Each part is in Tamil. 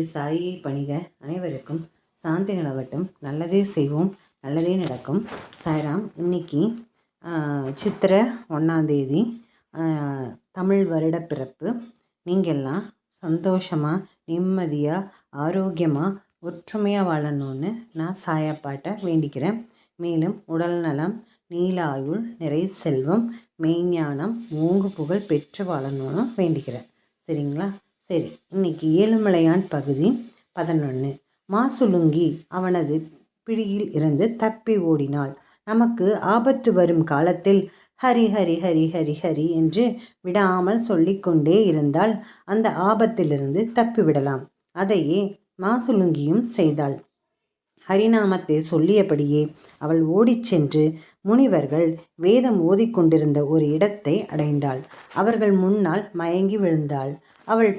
ஸ்ரீ சாயியை பணிக அனைவருக்கும் சாந்தி நிலவட்டும். நல்லதே செய்வோம் நல்லதே நடக்கும். சாய்ராம் இன்னைக்கு சித்திரை ஒன்றாந்தேதி தமிழ் வருட பிறப்பு. நீங்கள்லாம் சந்தோஷமாக நிம்மதியாக ஆரோக்கியமாக ஒற்றுமையாக வாழணும்னு நான் சாயப்பாட்டை வேண்டிக்கிறேன். மேலும் உடல் நலம் நீலாயுள் நிறை செல்வம் மெய்ஞானம் மூங்கு புகழ் பெற்று வாழணும்னு வேண்டிக்கிறேன். சரிங்களா? சரி இன்னைக்கு ஏழுமலையான் பகுதி பதினொன்று மாசுலுங்கி அவனது பிடியில் இருந்து தப்பி ஓடினாள். நமக்கு ஆபத்து வரும் காலத்தில் ஹரி ஹரி ஹரி ஹரி ஹரி என்று விடாமல் சொல்லிக்கொண்டே இருந்தால் அந்த ஆபத்திலிருந்து தப்பிவிடலாம் அதையே மாசுலுங்கியும் செய்தாள். ஹரிநாமத்தை சொல்லியபடியே அவள் ஓடிச் சென்று முனிவர்கள் வேதம் ஓதிக்கொண்டிருந்த ஒரு இடத்தை அடைந்தாள். அவர்கள் முன்னால் மயங்கி விழுந்தாள். அவள்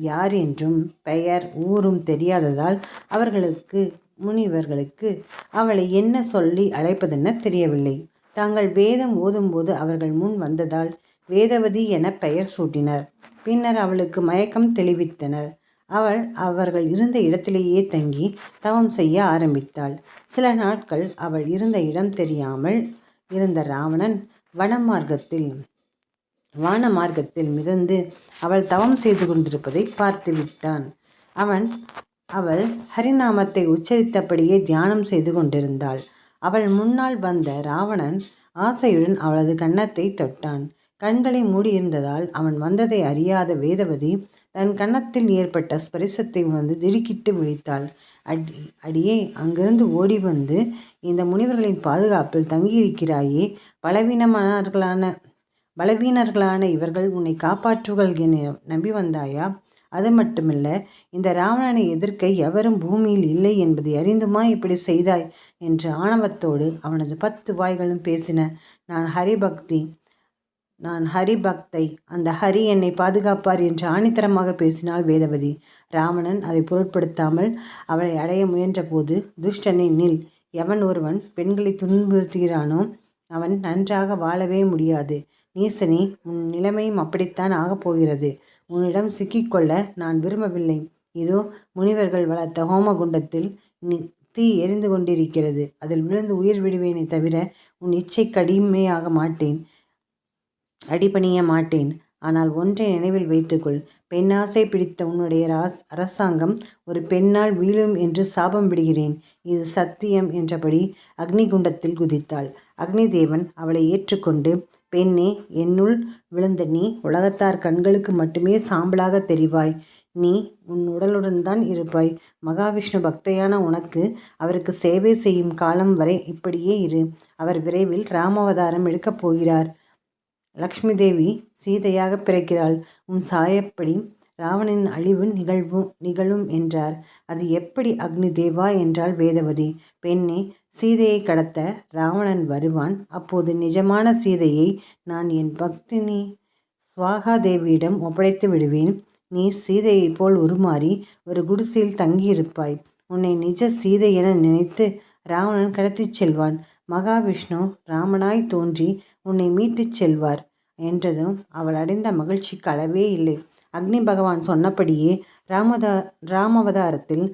யார் என்றும் பெயர் ஊரும் தெரியாததால் அவர்களுக்கு முனிவர்களுக்கு அவளை என்ன சொல்லி அழைப்பதென தெரியவில்லை. தாங்கள் வேதம் ஓதும்போது அவர்கள் முன் வந்ததால் வேதவதி என பெயர் சூட்டினர். பின்னர் அவளுக்கு மயக்கம் தெளிவித்தனர். அவள் அவர்கள் இருந்த இடத்திலேயே தங்கி தவம் செய்ய ஆரம்பித்தாள். சில நாட்கள் அவள் இருந்த இடம் தெரியாமல் இருந்த ராவணன் வனமார்க்கத்தில் வான மார்க்கத்தில் மிதந்து அவள் தவம் செய்து கொண்டிருப்பதை பார்த்து விட்டான். அவன் அவள் ஹரிநாமத்தை உச்சரித்தபடியே தியானம் செய்து கொண்டிருந்தாள். அவள் முன்னால் வந்த ராவணன் ஆசையுடன் அவளது கன்னத்தை தொட்டான். கண்களை மூடியிருந்ததால் அவன் வந்ததை அறியாத வேதவதி தன் கன்னத்தில் ஏற்பட்ட ஸ்பரிசத்தை உணர்ந்து திடுக்கிட்டு விழித்தாள். அடி அடியே அங்கிருந்து ஓடி வந்து இந்த முனிவர்களின் பாதுகாப்பில் தங்கியிருக்கிறாயே பலவீனமானவர்களான பலவீனர்களான இவர்கள் உன்னை காப்பாற்றுகள் என நம்பி வந்தாயா? அது மட்டுமல்ல இந்த ராவணனை எதிர்க்க எவரும் பூமியில் இல்லை என்பதை அறிந்துமா இப்படி செய்தாய்? என்று ஆணவத்தோடு அவனது பத்து வாய்களும் பேசின நான் ஹரிபக்தி நான் ஹரிபக்தை அந்த ஹரி என்னை பாதுகாப்பார் என்று ஆணித்தரமாக பேசினாள் வேதவதி. ராவணன் அதை பொருட்படுத்தாமல் அவளை அடைய முயன்றபோது துஷ்டனை நில். எவன் ஒருவன் பெண்களை துன்புறுத்துகிறானோ அவன் நன்றாக வாழவே முடியாது. நீசனே உன் நிலைமையும் அப்படித்தான் ஆகப் போகிறது. உன்னிடம் சிக்கிக்கொள்ள நான் விரும்பவில்லை. இதோ முனிவர்கள் வளர்த்த ஹோமகுண்டத்தில் தீ எரிந்து கொண்டிருக்கிறது. அதில் விழுந்து உயிர் விடுவேனே தவிர உன் இச்சை கடுமையாக மாட்டேன். அடிபணிய மாட்டேன். ஆனால் ஒன்றை நினைவில் வைத்துக்கொள். பெண்ணாசை பிடித்த உன்னுடைய ராஸ் அரசாங்கம் ஒரு பெண்ணால் வீழும் என்று சாபம் விடுகிறேன். இது சத்தியம் என்றபடி அக்னிகுண்டத்தில் குதித்தாள். அக்னிதேவன் அவளை ஏற்றுக்கொண்டு பெண்ணே என்னுள் விழுந்த நீ உலகத்தார் கண்களுக்கு மட்டுமே சாம்பலாக தெரிவாய். நீ உன் உடலுடன் தான் இருப்பாய். மகாவிஷ்ணு பக்தையான உனக்கு அவருக்கு சேவை செய்யும் காலம் வரை இப்படியே இரு. அவர் விரைவில் ராமாவதாரம் எடுக்கப் போகிறார். லக்ஷ்மி தேவி சீதையாக பிறக்கிறாள். உன் சாயப்படி ராவணின் அழிவு நிகழ்வு நிகழும் என்றார். அது எப்படி அக்னி தேவா என்றாள் வேதவதி. பெண்ணே சீதையை கடத்த ராவணன் வருவான். அப்போது நிஜமான சீதையை நான் என் பக்தினி சுவாகா தேவியிடம் ஒப்படைத்து விடுவேன். நீ சீதையைப் போல் உருமாறி ஒரு குடிசையில் தங்கியிருப்பாய். உன்னை நிஜ சீதை என நினைத்து ராவணன் கடத்திச் செல்வான். மகாவிஷ்ணு ராமனாய் தோன்றி உன்னை மீட்டுச் செல்வார் என்றதும் அவள் அடைந்த மகிழ்ச்சிக்கு அளவே இல்லை. அக்னி பகவான் சொன்னபடியே ராமதா ராமவதாரத்தில்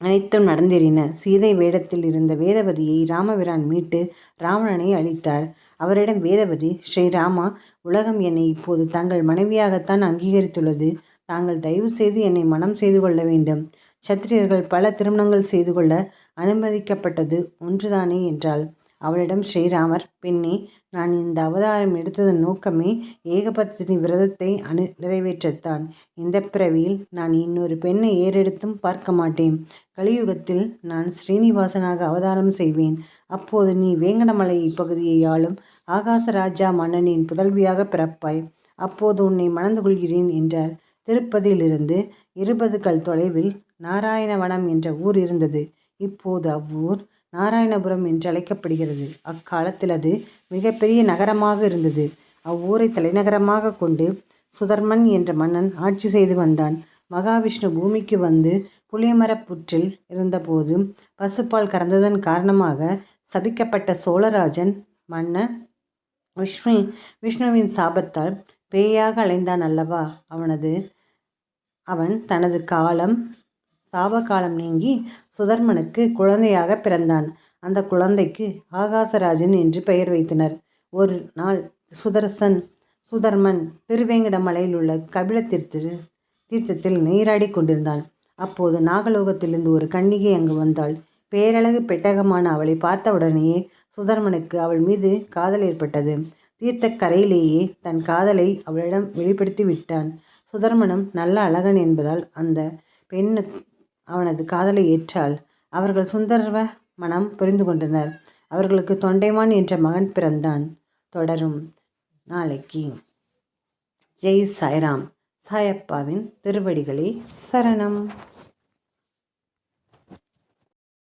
அனைத்தும் நடந்தேறின. சீதை வேடத்தில் இருந்த வேதவதியை ராமபிரான் மீட்டு ராவணனை அழித்தார். அவரிடம் வேதவதி ஸ்ரீராமா உலகம் என்னை இப்போது தங்கள் மனைவியாகத்தான் அங்கீகரித்துள்ளது. தாங்கள் தயவு செய்து என்னை மனம் செய்து கொள்ள வேண்டும். சத்திரியர்கள் பல திருமணங்கள் செய்து கொள்ள அனுமதிக்கப்பட்டது ஒன்றுதானே என்றாள். அவளிடம் ஸ்ரீராமர் பெண்ணே நான் இந்த அவதாரம் எடுத்ததன் நோக்கமே ஏகபத்தினி விரதத்தை அனு நிறைவேற்றத்தான். இந்த பிறவியில் நான் இன்னொரு பெண்ணை ஏறெடுத்தும் பார்க்க மாட்டேன். கலியுகத்தில் நான் ஸ்ரீனிவாசனாக அவதாரம் செய்வேன். அப்போது நீ வேங்கடமலை பகுதியை ஆளும் ஆகாசராஜா மன்னனின் புதல்வியாக பிறப்பாய். அப்போது உன்னை மணந்து கொள்கிறேன் என்றார். திருப்பதியிலிருந்து இருபது கல் தொலைவில் நாராயணவனம் என்ற ஊர் இருந்தது. இப்போது அவ்வூர் நாராயணபுரம் என்று அழைக்கப்படுகிறது அக்காலத்தில் அது மிகப்பெரிய நகரமாக இருந்தது. அவ்வூரை தலைநகரமாக கொண்டு சுதர்மன் என்ற மன்னன் ஆட்சி செய்து வந்தான். மகாவிஷ்ணு பூமிக்கு வந்து புளியமரப் புற்றில் இருந்தபோது பசுப்பால் கறந்ததன் காரணமாக சபிக்கப்பட்ட சோழராஜன் மன்னன் விஷ்ணு விஷ்ணுவின் சாபத்தால் பேயாக அலைந்தான் அல்லவா? அவனது அவன் தனது காலம் சாபகாலம் நீங்கி சுதர்மனுக்கு குழந்தையாக பிறந்தான். அந்த குழந்தைக்கு ஆகாசராஜன் என்று பெயர் வைத்தனர். ஒரு நாள் சுதர்சன் சுதர்மன் திருவேங்கடமலையில் உள்ள கபில தீர்த்த தீர்த்தத்தில் நீராடி கொண்டிருந்தான். அப்போது நாகலோகத்திலிருந்து ஒரு கன்னிகை அங்கு வந்தாள். பேரழகு பெட்டகமான அவளை பார்த்தவுடனேயே சுதர்மனுக்கு அவள் மீது காதல் ஏற்பட்டது. தீர்த்தக்கரையிலேயே தன் காதலை அவளிடம் வெளிப்படுத்தி விட்டான். சுதர்மனும் நல்ல அழகன் என்பதால் அந்த பெண்ணு அவனது காதலை ஏற்றாள். அவர்கள் சுந்தரவ மனம் புரிந்து கொண்டனர். அவர்களுக்கு தொண்டைமான் என்ற மகன் பிறந்தான். தொடரும் நாளைக்கு. ஜெய் சாய்ராம். சாயப்பாவின் திருவடிகளே சரணம்.